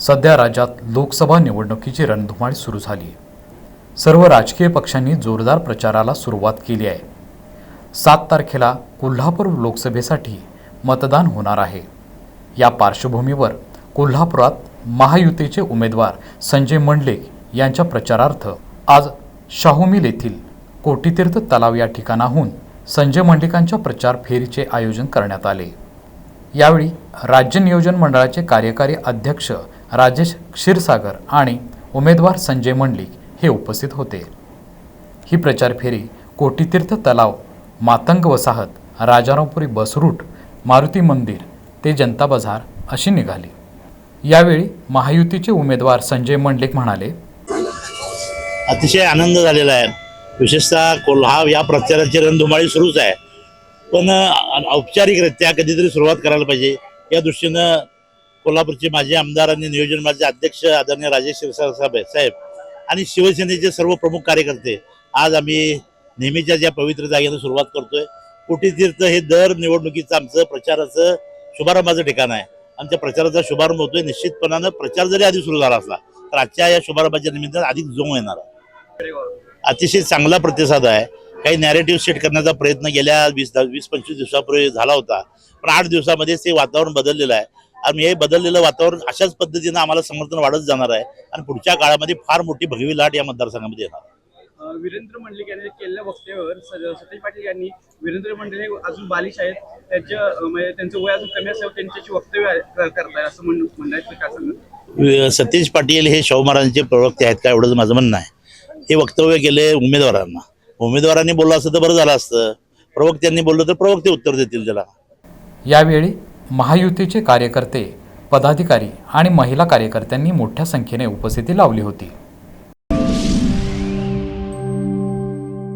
सध्या राज्यात लोकसभा निवडणुकीची रणधुमाळी सुरू झाली आहे. सर्व राजकीय पक्षांनी जोरदार प्रचाराला सुरुवात केली आहे. सात तारखेला कोल्हापूर लोकसभेसाठी मतदान होणार आहे. या पार्श्वभूमीवर कोल्हापुरात महायुतीचे उमेदवार संजय मंडलिक यांच्या प्रचारार्थ आज शाहूमिल येथील कोटीतीर्थ तलाव या ठिकाणाहून संजय मंडलिकांच्या प्रचार फेरीचे आयोजन करण्यात आले. यावेळी राज्य नियोजन मंडळाचे कार्यकारी अध्यक्ष राजेश क्षीरसागर आणि उमेदवार संजय मंडलिक हे उपस्थित होते. ही प्रचार फेरी कोटीतीर्थ तलाव मातंग वसाहत राजारामपुरी बस रूट मारुती मंदिर ते जनता बाजार अशी निघाली. यावेळी महायुतीचे उमेदवार संजय मंडलिक म्हणाले अतिशय आनंद झालेला आहे. विशेषतः कोल्हा या प्रचाराची रणधुमाळी सुरूच आहे. पण औपचारिकरित्या कधीतरी सुरुवात करायला पाहिजे. या दृष्टीनं कोल्हापूरचे माजी आमदार आणि नियोजन माझे अध्यक्ष आदरणीय राजेश साहेब साहेब. आणि शिवसेनेचे सर्व प्रमुख कार्यकर्ते. आज आम्ही नेहमीच्या ज्या पवित्र जागेनं सुरुवात करतोय कुटीतीर्थ हे दर निवडणुकीचं आमचं प्रचाराचं शुभारंभाचं ठिकाण आहे. आमच्या प्रचाराचा शुभारंभ होतोय निश्चितपणानं प्रचार जरी आधी सुरू झाला असला तर आजच्या या शुभारंभाच्या निमित्तानं अधिक जोम येणार अतिशय चांगला प्रतिसाद आहे. काही नॅरेटिव्ह सेट करण्याचा प्रयत्न गेल्या वीस वीस पंचवीस दिवसापूर्वी झाला होता. पण आठ दिवसामध्येच ते वातावरण बदललेलं आहे. आणि हे बदललेलं वातावरण अशाच पद्धतीनं आम्हाला समर्थन वाढत जाणार आहे. आणि पुढच्या काळामध्ये फार मोठी भगवी लाट या मतदारसंघामध्ये येणार. वीरेंद्र मंडलिक यांनी केलेल्या वक्तव्यावर सतीश पाटील यांनी वीरेंद्र मंडलिक हे अजून बालिश आहेत. त्यांच्या म्हणजे त्यांचं वय अजून कमी असल्यावर त्यांच्याशी वक्तव्य करताय असं म्हण म्हणायचं काय सांगा सतीश पाटील हे शाहू महाराजांचे प्रवक्ते आहेत का एवढंच माझं म्हणणं आहे. हे वक्तव्य केले उमेदवारांना. उमेदवारांनी बोललं असतं तर बरं झालं असतं. प्रवक्त्यांनी बोललं तर प्रवक्ते उत्तर देतील त्याला. यावेळी महायुतीचे कार्यकर्ते पदाधिकारी आणि महिला कार्यकर्त्यांनी मोठ्या संख्येने उपस्थिती लावली होती.